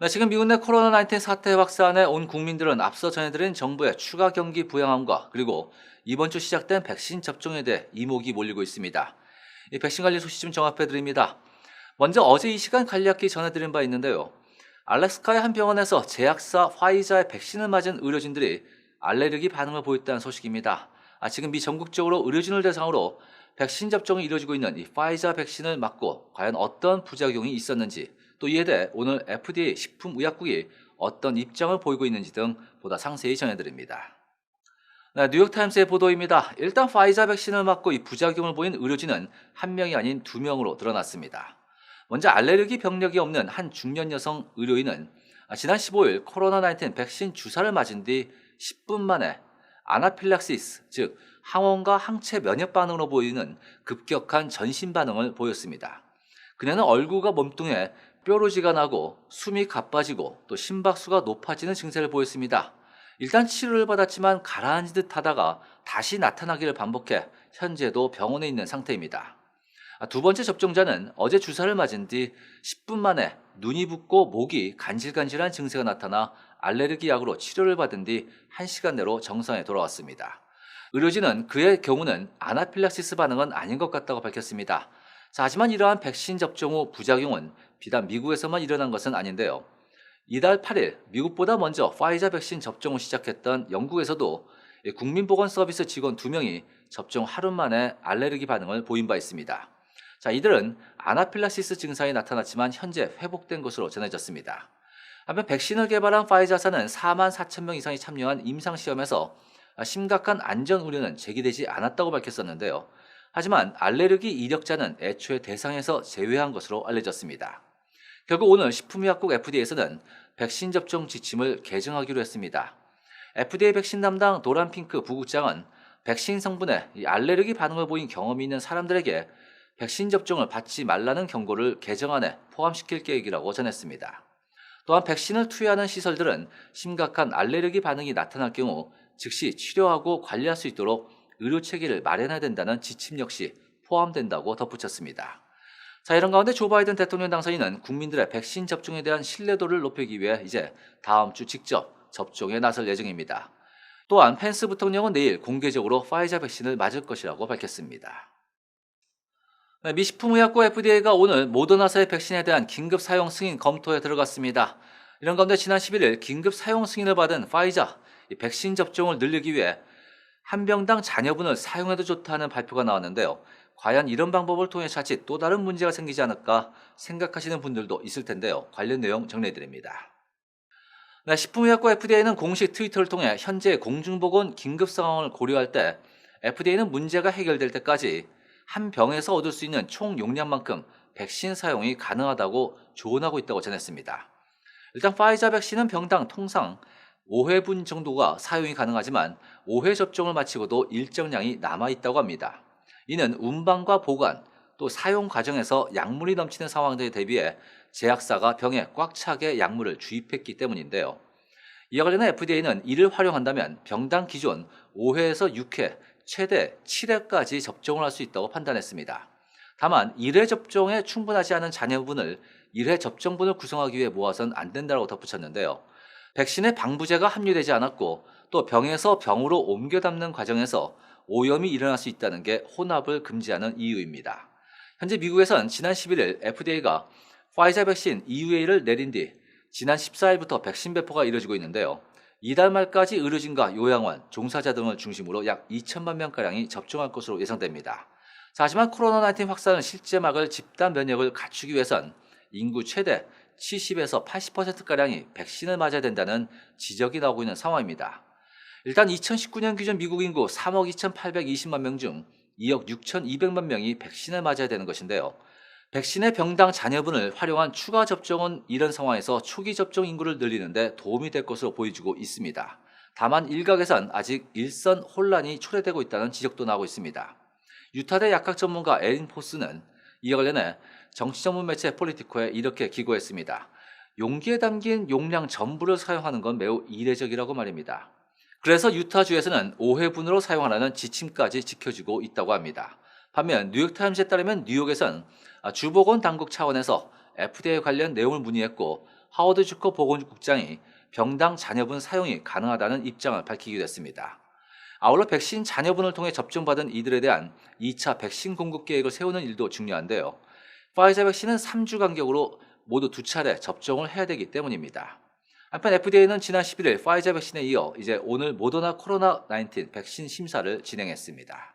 네, 지금 미국 내 코로나19 사태 확산에 온 국민들은 앞서 전해드린 정부의 추가 경기 부양함과 그리고 이번 주 시작된 백신 접종에 대해 이목이 몰리고 있습니다. 이 백신 관리 소식 좀 정합해드립니다. 먼저 어제 이 시간 간략히 전해드린 바 있는데요. 알래스카의 한 병원에서 제약사 화이자의 백신을 맞은 의료진들이 알레르기 반응을 보였다는 소식입니다. 아, 지금 미 전국적으로 의료진을 대상으로 백신 접종이 이루어지고 있는 이 파이자 백신을 맞고 과연 어떤 부작용이 있었는지 또 이에 대해 오늘 FDA 식품의약국이 어떤 입장을 보이고 있는지 등 보다 상세히 전해드립니다. 네, 뉴욕타임스의 보도입니다. 일단 파이자 백신을 맞고 이 부작용을 보인 의료진은 한 명이 아닌 두 명으로 드러났습니다. 먼저 알레르기 병력이 없는 한 중년 여성 의료인은 지난 15일 코로나19 백신 주사를 맞은 뒤 10분 만에 아나필락시스, 즉 항원과 항체 면역 반응으로 보이는 급격한 전신 반응을 보였습니다. 그녀는 얼굴과 몸뚱이에 뾰루지가 나고 숨이 가빠지고 또 심박수가 높아지는 증세를 보였습니다. 일단 치료를 받았지만 가라앉은 듯 하다가 다시 나타나기를 반복해 현재도 병원에 있는 상태입니다. 아, 두 번째 접종자는 어제 주사를 맞은 뒤 10분 만에 눈이 붓고 목이 간질간질한 증세가 나타나 알레르기 약으로 치료를 받은 뒤 1시간 내로 정상에 돌아왔습니다. 의료진은 그의 경우는 아나필락시스 반응은 아닌 것 같다고 밝혔습니다. 자, 하지만 이러한 백신 접종 후 부작용은 비단 미국에서만 일어난 것은 아닌데요. 이달 8일 미국보다 먼저 파이자 백신 접종을 시작했던 영국에서도 국민보건서비스 직원 2명이 접종 하루 만에 알레르기 반응을 보인 바 있습니다. 자, 이들은 아나필라시스 증상이 나타났지만 현재 회복된 것으로 전해졌습니다. 한편 백신을 개발한 파이자사는 4만 4천 명 이상이 참여한 임상시험에서 심각한 안전 우려는 제기되지 않았다고 밝혔었는데요. 하지만 알레르기 이력자는 애초에 대상에서 제외한 것으로 알려졌습니다. 결국 오늘 식품의약국 FDA에서는 백신 접종 지침을 개정하기로 했습니다. FDA 백신 담당 도란 핑크 부국장은 백신 성분에 알레르기 반응을 보인 경험이 있는 사람들에게 백신 접종을 받지 말라는 경고를 개정안에 포함시킬 계획이라고 전했습니다. 또한 백신을 투여하는 시설들은 심각한 알레르기 반응이 나타날 경우 즉시 치료하고 관리할 수 있도록 의료 체계를 마련해야 된다는 지침 역시 포함된다고 덧붙였습니다. 자, 이런 가운데 조 바이든 대통령 당선인은 국민들의 백신 접종에 대한 신뢰도를 높이기 위해 이제 다음 주 직접 접종에 나설 예정입니다. 또한 펜스 부통령은 내일 공개적으로 파이자 백신을 맞을 것이라고 밝혔습니다. 네, 미식품의약국 FDA가 오늘 모더나사의 백신에 대한 긴급 사용 승인 검토에 들어갔습니다. 이런 가운데 지난 11일 긴급 사용 승인을 받은 파이자 백신 접종을 늘리기 위해 한 병당 자녀분을 사용해도 좋다는 발표가 나왔는데요. 과연 이런 방법을 통해 자칫 또 다른 문제가 생기지 않을까 생각하시는 분들도 있을 텐데요. 관련 내용 정리해드립니다. 네, 식품의약국 FDA는 공식 트위터를 통해 현재 공중보건 긴급 상황을 고려할 때 FDA는 문제가 해결될 때까지 한 병에서 얻을 수 있는 총 용량만큼 백신 사용이 가능하다고 조언하고 있다고 전했습니다. 일단 파이자 백신은 병당 통상 5회분 정도가 사용이 가능하지만 5회 접종을 마치고도 일정량이 남아 있다고 합니다. 이는 운반과 보관, 또 사용 과정에서 약물이 넘치는 상황들에 대비해 제약사가 병에 꽉 차게 약물을 주입했기 때문인데요. 이와 관련해 FDA는 이를 활용한다면 병당 기존 5회에서 6회, 최대 7회까지 접종을 할 수 있다고 판단했습니다. 다만 1회 접종에 충분하지 않은 자녀분을 1회 접종분을 구성하기 위해 모아선 안 된다고 덧붙였는데요. 백신에 방부제가 함유되지 않았고 또 병에서 병으로 옮겨 담는 과정에서 오염이 일어날 수 있다는 게 혼합을 금지하는 이유입니다. 현재 미국에선 지난 11일 FDA가 파이자 백신 EUA를 내린 뒤 지난 14일부터 백신 배포가 이뤄지고 있는데요. 이달 말까지 의료진과 요양원, 종사자 등을 중심으로 약 2천만 명가량이 접종할 것으로 예상됩니다. 하지만 코로나19 확산을 실제 막을 집단 면역을 갖추기 위해선 인구 최대 70에서 80%가량이 백신을 맞아야 된다는 지적이 나오고 있는 상황입니다. 일단 2019년 기준 미국 인구 3억 2,820만 명 중 2억 6,200만 명이 백신을 맞아야 되는 것인데요. 백신의 병당 잔여분을 활용한 추가 접종은 이런 상황에서 초기 접종 인구를 늘리는데 도움이 될 것으로 보여지고 있습니다. 다만 일각에선 아직 일선 혼란이 초래되고 있다는 지적도 나오고 있습니다. 유타대 약학 전문가 에린 포스는 이와 관련해 정치 전문 매체 폴리티코에 이렇게 기고했습니다. 용기에 담긴 용량 전부를 사용하는 건 매우 이례적이라고 말입니다. 그래서 유타주에서는 5회분으로 사용하라는 지침까지 지켜지고 있다고 합니다. 반면 뉴욕타임즈에 따르면 뉴욕에선 주보건 당국 차원에서 FDA 관련 내용을 문의했고 하워드 주커 보건국장이 병당 잔여분 사용이 가능하다는 입장을 밝히기도 했습니다. 아울러 백신 잔여분을 통해 접종받은 이들에 대한 2차 백신 공급 계획을 세우는 일도 중요한데요. 파이자 백신은 3주 간격으로 모두 두 차례 접종을 해야 되기 때문입니다. 한편 FDA는 지난 11일 파이자 백신에 이어 이제 오늘 모더나 코로나 19 백신 심사를 진행했습니다.